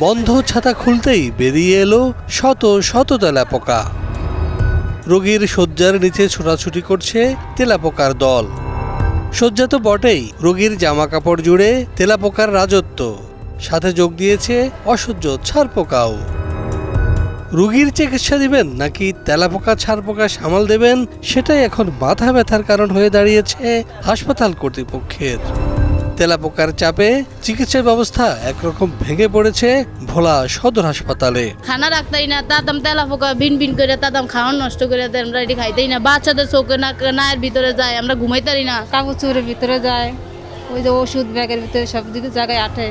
বন্ধ ছাতা খুলতেই বেরিয়ে এলো শত শত তেলাপোকা রোগীর শয্যার নিচে ছোটাছুটি করছে তেলাপোকার দল। শয্যা তো বটেই, রোগীর জামা কাপড় জুড়ে তেলাপোকার রাজত্ব। সাথে যোগ দিয়েছে অসহ্য ছারপোকাও রুগীর চিকিৎসা দিবেন নাকি তেলাপোকা ছারপোকা সামাল দেবেন, সেটাই এখন মাথা ব্যথার কারণ হয়ে দাঁড়িয়েছে হাসপাতাল কর্তৃপক্ষের। তেলাপোকার চাপে চিকিৎসা ব্যবস্থা একরকম ভেঙে পড়েছে ভোলা সদর হাসপাতালে। খানা রাখতাই না তাদাম তেলা পোকা বিন বিন করে তাদাম খাওয়ান নষ্ট করে দেয় আমরা এটি খাইতেই না। বাচ্চাদের চোখে না নায়ের ভিতরে যায় আমরা ঘুমাইতারি না। কাগজ চোরের ভিতরে যায় ওই যে ওষুধ ব্যাগের ভিতরে সব দিকে জায়গায় আঠে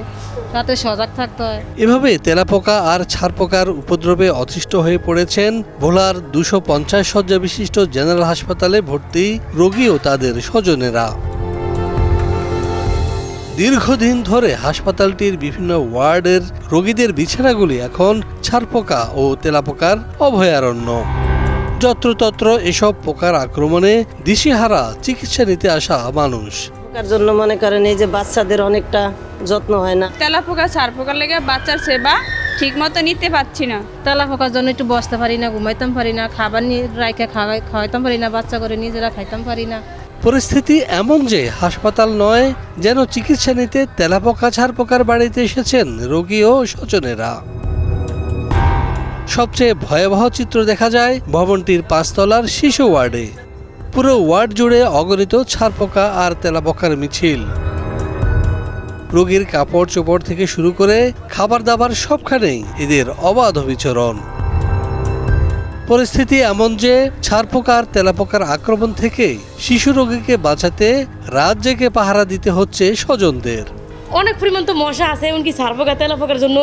তাতে সজাগ থাকতে হয়। এভাবে তেলাপোকা আর ছারপোকার উপদ্রবে অতিষ্ঠ হয়ে পড়েছেন ভোলার দুশো পঞ্চাশ শয্যা বিশিষ্ট জেনারেল হাসপাতালে ভর্তি রোগী ও তাদের স্বজনেরা। দীর্ঘদিন ধরে হাসপাতালটির বিভিন্ন ওয়ার্ডের রোগীদের বিছানাগুলি এখন ছারপোকা ও তেলাপোকার অভয়ারণ্য। যত্রতত্র এসব পোকার আক্রমণে দিশেহারা চিকিৎসা নিতে আসা মানুষ। পোকার জন্য মনে করেন এই যে বাচ্চাদের অনেকটা যত্ন হয় না। তেলা পোকা সার পোকার লেগে বাচ্চার সেবা ঠিক মতো নিতে পারছি না। তেলা পোকার জন্য একটু বসতে পারি না ঘুমাইতাম পারি না খাবার নিয়ে রাইখে খাওয়াই খাওয়াইতাম পারি না বাচ্চা করে নিজেরা খাইতাম পারি না। পরিস্থিতি এমন যে হাসপাতাল নয়, যেন চিকিৎসা নিতে তেলাপোকা ছারপোকার বাড়িতে এসেছেন রোগী ও স্বজনেরা। সবচেয়ে ভয়াবহ চিত্র দেখা যায় ভবনটির পাঁচতলার শিশু ওয়ার্ডে। পুরো ওয়ার্ড জুড়ে অগণিত ছারপোকা আর তেলাপোকার মিছিল। রোগীর কাপড় চোপড় থেকে শুরু করে খাবার দাবার সবখানেই এদের অবাধ বিচরণ। পরিস্থিতি এমন যে ছারপোকার তেলাপোকার আক্রমণ থেকে শিশু রোগীকে বাঁচাতে রাত জেগে পাহারা দিতে হচ্ছে স্বজনদের। অনেক পরিমাণ তো মশা আছে এমনকি সার তেলাপোকার জন্য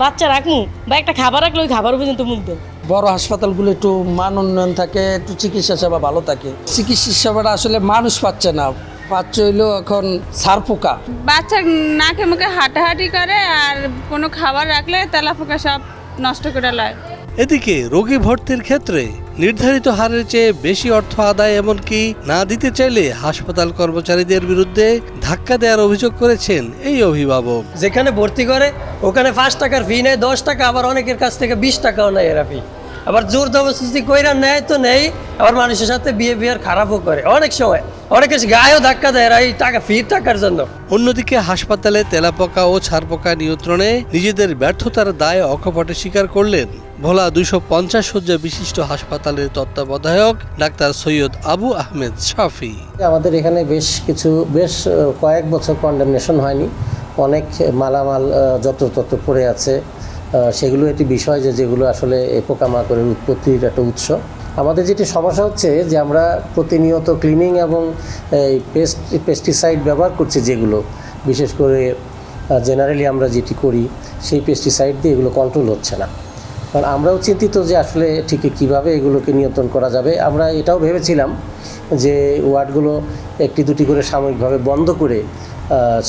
বাচ্চা রাখমু বা একটা খাবার রাখলে ওই খাবার পর্যন্ত মুখ দেয় বড় হাসপাতালগুলো একটু মান উন্নয়ন থাকে একটু চিকিৎসা সেবা ভালো থাকে। চিকিৎসা সেবাটা আসলে মানুষ পাচ্ছে না পাচ্ছে হইল এখন সার পোকা। বাচ্চা নাকে মুখে হাঁটাহাঁটি করে আর কোনো খাবার রাখলে তেলাপোকা সব নষ্ট করে লয়। এদিকে রোগী ভর্তির ক্ষেত্রে নির্ধারিত হারের চেয়ে বেশি অর্থ আদায় এমনকি না দিতে চাইলে হাসপাতাল কর্মচারীদের বিরুদ্ধে ধাক্কা দেওয়ার অভিযোগ করেছেন এই অভিভাবক। যেখানে ভর্তি করে, ওখানে পাঁচ টাকার ফি নেয়, দশ টাকা, আবার অনেকের কাছ থেকে বিশ টাকাও নেয় এরা ফি আবার জোর জবরদস্তি কইরা নেয় তো নেই আবার মানুষের সাথে বিয়ে বিয়ার খারাপও করে। অনেক সময় অনেকে গায়েও ধাক্কা দেয় এরা এই টাকা ফির টাকার জন্য। অন্যদিকে হাসপাতালে তেলাপোকা ও ছারপোকা নিয়ন্ত্রণে নিজেদের ব্যর্থতার দায় অকপটে স্বীকার করলেন। ভোলা দুইশো পঞ্চাশ শয্যা বিশিষ্ট হাসপাতালের তত্ত্বাবধায়ক ডাক্তার সৈয়দ আবু আহমেদ শাফি। আমাদের এখানে বেশ কিছু বেশ কয়েক বছর কন্ডেমনেশন হয়নি। অনেক মালামাল যত্রতত্র পড়ে আছে। সেগুলো একটি বিষয় যে যেগুলো আসলে পোকামাকড়ের উৎপত্তির একটা উৎস। আমাদের যেটি সমস্যা হচ্ছে যে আমরা প্রতিনিয়ত ক্লিনিং এবং এই পেস্ট পেস্টিসাইড ব্যবহার করছি যেগুলো। বিশেষ করে জেনারেলি আমরা যেটি করি, সেই পেস্টিসাইড দিয়ে এগুলো কন্ট্রোল হচ্ছে না। কারণ আমরাও চিন্তিত যে আসলে ঠিক কীভাবে এগুলোকে নিয়ন্ত্রণ করা যাবে। আমরা এটাও ভেবেছিলাম যে ওয়ার্ডগুলো একটি দুটি করে সাময়িকভাবে বন্ধ করে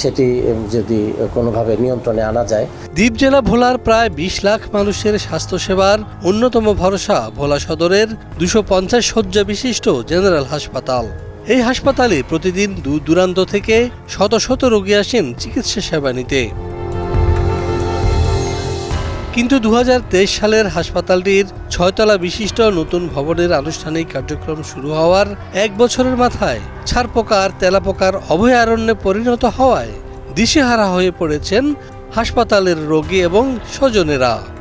সেটি যদি কোনোভাবে নিয়ন্ত্রণে আনা যায়। দ্বীপ জেলা ভোলার প্রায় বিশ লাখ মানুষের স্বাস্থ্যসেবার অন্যতম ভরসা ভোলা সদরের দুশো পঞ্চাশ শয্যা বিশিষ্ট জেনারেল হাসপাতাল। এই হাসপাতালে প্রতিদিন দূর দূরান্ত থেকে শত শত রোগী আসেন চিকিৎসা সেবা নিতে। কিন্তু দু হাজার তেইশ সালের হাসপাতালটির ছয়তলা বিশিষ্ট নতুন ভবনের আনুষ্ঠানিক কার্যক্রম শুরু হওয়ার এক বছরের মাথায় ছারপোকার তেলাপোকার অভয়ারণ্যে পরিণত হওয়ায় দিশেহারা হয়ে পড়েছেন হাসপাতালের রোগী এবং স্বজনেরা।